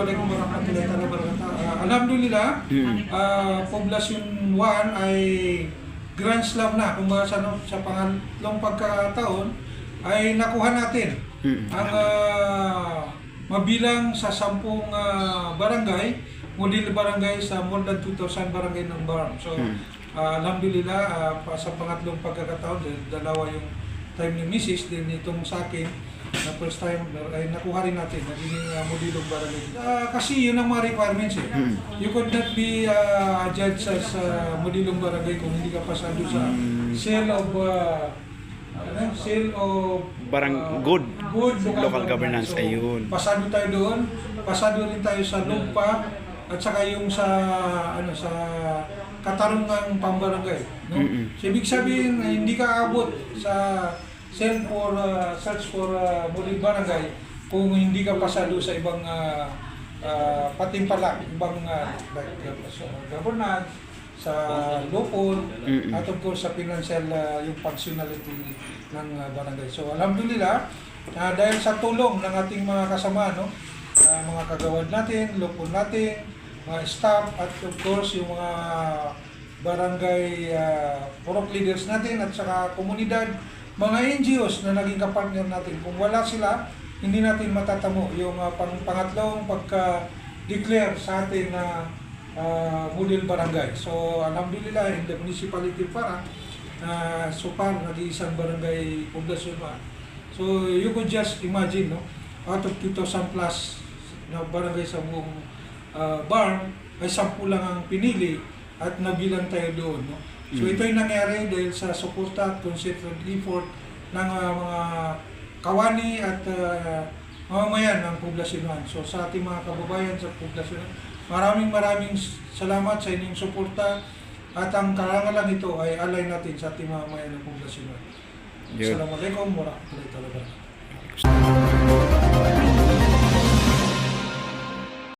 Assalamualaikum warahmatullahi wabarakatuh. Uh, Alhamdulillah, Mm. uh, Poblasyon 1 ay Grand Slam na. Kung sa, sa pangalong pagkataon, ay nakuha natin Mm. ang ah, mabilang sa sampung ah, barangay, model barangay sa more than 2,000 barangay ng BARM. So, Mm. ah, alhamdulillah, ah, pa- sa pangatlong pagkakataon, dahil dalawa yung time ni Mrs. din itong sa akin, na first time ay nakuha rin natin, naging uh, modilong barangay. Ah, kasi yun ang mga requirements eh. Mm. You could not be uh, judged as uh, modilong barangay kung hindi ka pasado sa Mm. sale of uh, ano, sale of Barang uh, good. good Local governance, So, ayun. Pasado tayo doon, pasado rin tayo sa lupa at saka yung sa ano sa katarungang pambarangay, no? Mm-mm. So ibig sabihin eh, hindi ka abot sa sale for uh, search for uh, muling barangay kung hindi ka pasado sa ibang uh, uh, patimpalak, ibang uh, like uh, governance, sa lupon, Mm-mm. at of course sa financial uh, yung functionality ng uh, barangay. So alhamdulillah, uh, dahil sa tulong ng ating mga kasama, no, uh, mga kagawad natin, lupon natin, mga staff, at of course yung mga barangay uh, purok leaders natin at saka komunidad, mga NGOs na naging kapartner natin. Kung wala sila, hindi natin matatamo yung uh, pang pangatlong pagka-declare sa atin na uh, model barangay. So, alhamdulillah, in the municipality para, uh, so far, nag-iisang barangay poblasyon pa. So, you could just imagine, no? out of 2,000 plus na barangay sa buong uh, barn, ay 10 lang ang pinili at nabilang tayo doon. No? So, Mm. ito ay nangyari dahil sa suporta at concerted effort ng uh, mga kawani at uh, mamamayan ng poblasyon. So, sa ating mga kababayan sa poblasyon, maraming maraming salamat sa inyong suporta at ang karangalan ito ay alay natin sa ating mamamayan ng poblasyon. Yun. Assalamualaikum warahmatullahi wabarakatuh.